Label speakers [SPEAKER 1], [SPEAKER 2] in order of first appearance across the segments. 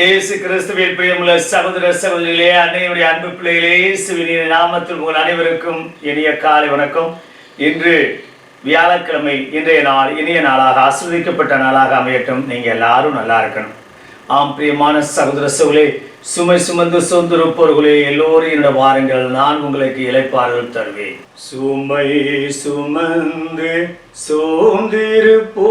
[SPEAKER 1] இயேசு கிறிஸ்துவின் பிரியமுள்ள சகோதர சகோதரிகளே அன்னையுடைய அன்பு பிள்ளைகளே இயேசுவின் நாமத்தில் உங்கள் அனைவருக்கும் இனிய காலை வணக்கம். இன்று வியாழக்கிழமை இன்றைய நாள் இனிய நாளாக ஆஸ்வதிக்கப்பட்ட நாளாக அமையட்டும். நீங்கள் எல்லாரும் நல்லா இருக்கணும். ஆம் பிரியமான சகோதர சகோதரே சுமை சுமந்து சொந்திருப்பவர்களே எல்லோரும் என்னோட வாருங்கள். நான் உங்களுக்கு இலைப்பாறுதல் தருவேன். சுமை சுமந்து சோர்ந்திருப்போரே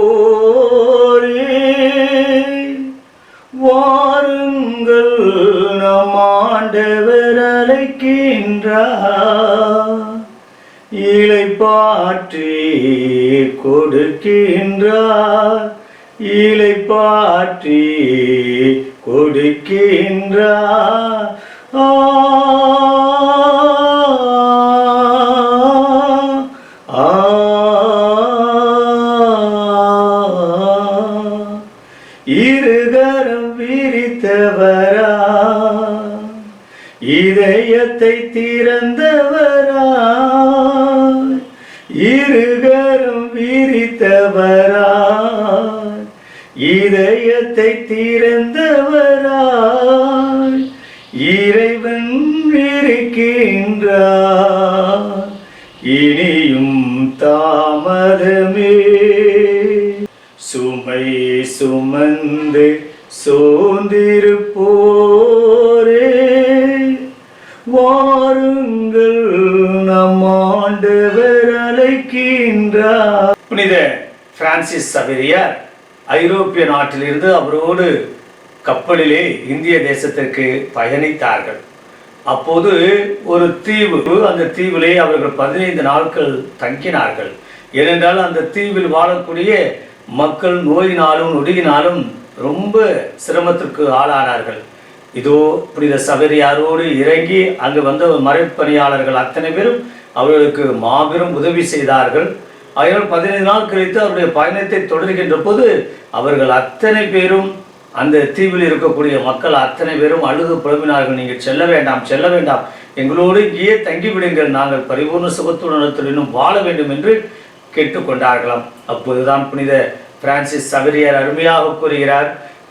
[SPEAKER 1] வாருங்கள் நம் ஆண்டவர் அழைக்கின்றார். இலை பாற்றி கொடுக்கின்றார். இலை பாற்றி கொடுக்கின்றார். ஆ இதயத்தை திறந்தவரா இருகரம் விரித்தவரா இதயத்தை திறந்தவரா இறைவன் இருக்கின்றார். இனியும் தாமதமே. சுமை சுமந்து சோர்ந்திருப்போரே வாருங்கள் நம் ஆண்டு விரலைக்கின்றார் புனித பிரான்சிஸ் சவேரியார் ஐரோப்பிய நாட்டிலிருந்து அவரோடு கப்பலிலே இந்திய தேசத்திற்கு பயணித்தார்கள். அப்போது ஒரு தீவு அந்த தீவிலே அவர்கள் பதினைந்து நாட்கள் தங்கினார்கள். ஏனென்றால் அந்த தீவில் வாழக்கூடிய மக்கள் நோயினாலும் நொடியினாலும் ரொம்ப சிரமத்திற்கு ஆளானார்கள். இதோ புனித சபரியாரோடு இறங்கி அங்கு வந்த மறைப்பணியாளர்கள் அத்தனை பேரும் அவர்களுக்கு மாபெரும் உதவி செய்தார்கள். ஆயிரம் பதினைந்து நாள் கழித்து அவருடைய பயணத்தை தொடர்கின்ற போது அவர்கள் அத்தனை பேரும் அந்த தீவில் இருக்கக்கூடிய மக்கள் அத்தனை பேரும் அழுது புலம்பினார்கள். நீங்கள் செல்ல வேண்டாம் செல்ல வேண்டாம். எங்களோடு இங்கேயே தங்கிவிடுங்கள். நாங்கள் பரிபூர்ண சுகத்துடனத்தில் வாழ வேண்டும் என்று கேட்டுக்கொண்டார்களாம். அப்போதுதான் புனித பிரான்சிஸ் சவரியார் அருமையாக கூறுகிறார்.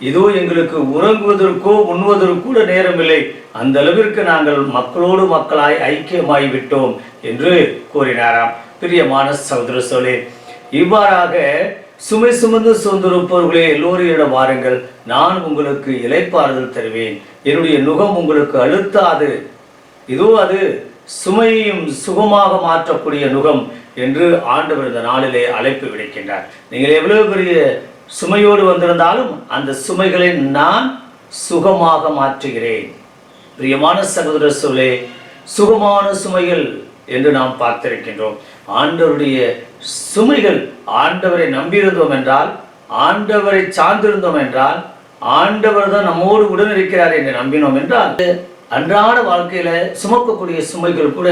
[SPEAKER 1] இதோ எங்களுக்கு உறங்குவதற்கோ உண்ணுவதற்கோ நேரமில்லை. அந்த அளவிற்கு நாங்கள் மக்களோடு மக்களாய் ஐக்கியமாய் விட்டோம் என்று கூறினாராம். பிரியமான சகோதர சோழே இவ்வாறாக சுமை சுமந்து சுமந்திருப்பவர்களே எல்லோரையிடம் வாருங்கள். நான் உங்களுக்கு இலைப்பாறுதல் தருவேன். என்னுடைய நுகம் உங்களுக்கு அழுத்தாது. இதோ அது சுமையையும் சுகமாக மாற்றக்கூடிய நுகம் என்று ஆண்டவர் இந்த நாளிலே அழைப்பு விடுக்கின்றார். நீங்கள் எவ்வளவு பெரிய சுமையோடு வந்திருந்தாலும் அந்த சுமைகளை நான் சுகமாக மாற்றுகிறேன். பிரியமான சகோதர சொல்லே சுகமான சுமைகள் என்று நாம் பார்த்திருக்கின்றோம். ஆண்டவருடைய சுமைகள் ஆண்டவரை நம்பியிருந்தோம் என்றால் ஆண்டவரை சார்ந்திருந்தோம் என்றால் ஆண்டவர் தான் நம்மோடு உடன் இருக்கிறார் என்று நம்பினோம் என்றால் அன்றாட வாழ்க்கையில் சுமக்கக்கூடிய சுமைகள் கூட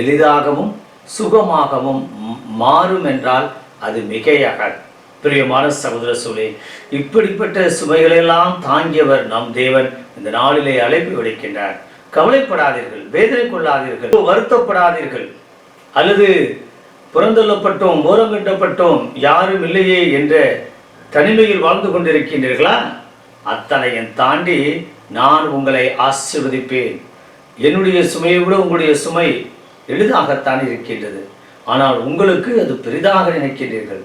[SPEAKER 1] எளிதாகவும் சுகமாகவும் மாறும் என்றால் அது மிகையாகாது. பிரியமான சகோதர சூழே இப்படிப்பட்ட சுமைகளெல்லாம் தாங்கியவர் நம் தேவன். இந்த நாளிலே அழைப்பு விடுக்கின்றார். கவலைப்படாதீர்கள் வேதனை கொள்ளாதீர்கள் வருத்தப்படாதீர்கள். அல்லது புறந்தள்ளப்பட்டோம் ஓரங்கட்டப்பட்டோம் யாரும் இல்லையே என்ற தனிமையில் வாழ்ந்து கொண்டிருக்கின்றீர்களா? அத்தனையும் தாண்டி நான் உங்களை ஆசீர்வதிப்பேன். என்னுடைய சுமையை விட உங்களுடைய சுமை எளிதாகத்தான் இருக்கின்றது. ஆனால் உங்களுக்கு அது பெரிதாக நினைக்கின்றீர்கள்.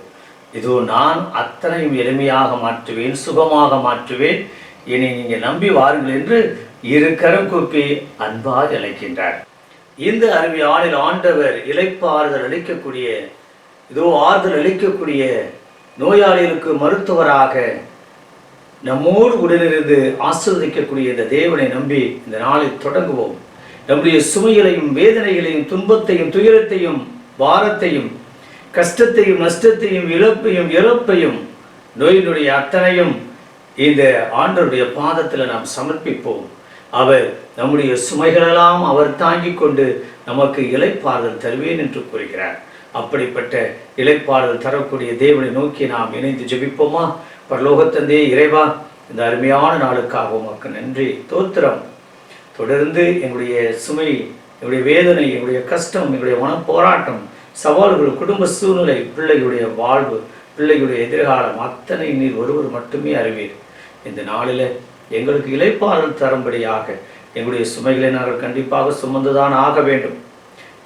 [SPEAKER 1] இதோ நான் அத்தனையும் எளிமையாக மாற்றுவேன் சுகமாக மாற்றுவேன். என்னை நீங்கள் நம்பி வாருங்கள் என்று இரு கரம் கூப்பி அன்பாக அழைக்கின்றார் இந்த ஆளில் ஆண்டவர் இலைப்பாறுதல் அளிக்கக்கூடிய இதோ ஆறுதல் அளிக்கக்கூடிய நோயாளிகளுக்கு மருத்துவராக நம்மோடு உடனிருந்து ஆசீர்வதிக்கக்கூடிய இந்த தேவனை நம்பி இந்த நாளை தொடங்குவோம். நம்முடைய சுமைகளையும் வேதனைகளையும் துன்பத்தையும் துயரத்தையும் பாரத்தையும் கஷ்டத்தையும் நஷ்டத்தையும் இழப்பையும் இறப்பையும் நோயினுடைய அத்தனையும் இந்த ஆண்டருடைய பாதத்தில் நாம் சமர்ப்பிப்போம். அவர் நம்முடைய சுமைகளெல்லாம் அவர் தாங்கி கொண்டு நமக்கு இலைப்பாறுதல் தருவேன் என்று கூறுகிறார். அப்படிப்பட்ட இலைப்பாறுதல் தரக்கூடிய தேவனை நோக்கி நாம் இணைந்து ஜெபிப்போமா? பரலோகத்தந்தே இறைவா இந்த அருமையான நாளுக்காக உமக்கு நன்றி. தோத்திரம். தொடர்ந்து எங்களுடைய சுமை எங்களுடைய வேதனை எங்களுடைய கஷ்டம் எங்களுடைய மனப்போராட்டம் சவால்கள் குடும்ப சூழ்நிலை பிள்ளையுடைய வாழ்வு பிள்ளையுடைய எதிர்காலம் அத்தனை நீர் ஒருவர் மட்டுமே அறிவீர். இந்த நாளில் எங்களுக்கு இழைப்பாளர் தரும்படியாக எங்களுடைய சுமைகளை நாங்கள் கண்டிப்பாக சுமந்துதான் ஆக வேண்டும்.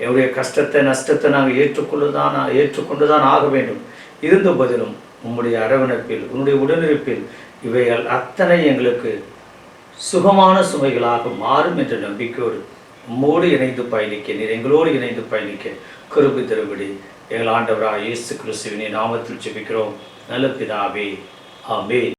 [SPEAKER 1] எங்களுடைய கஷ்டத்தை நஷ்டத்தை நாங்கள் ஏற்றுக்கொள்ளுதான் ஏற்றுக்கொண்டுதான் ஆக வேண்டும். இருந்த போதிலும் உம்முடைய அரவணைப்பில் உன்னுடைய உடனிருப்பில் இவைகள் அத்தனை எங்களுக்கு சுகமான சுமைகளாக மாறும் என்ற நம்பிக்கையோடு உம்மோடு இணைந்து பயணிக்க நீர் எங்களோடு இணைந்து பயணிக்க கிருபி தருபடி எங்கள் ஆண்டவராக இயேசு கிறிஸ்துவினை நாமத்தில் ஜெபிக்கிறோம். நல்ல பிதாவே ஆமே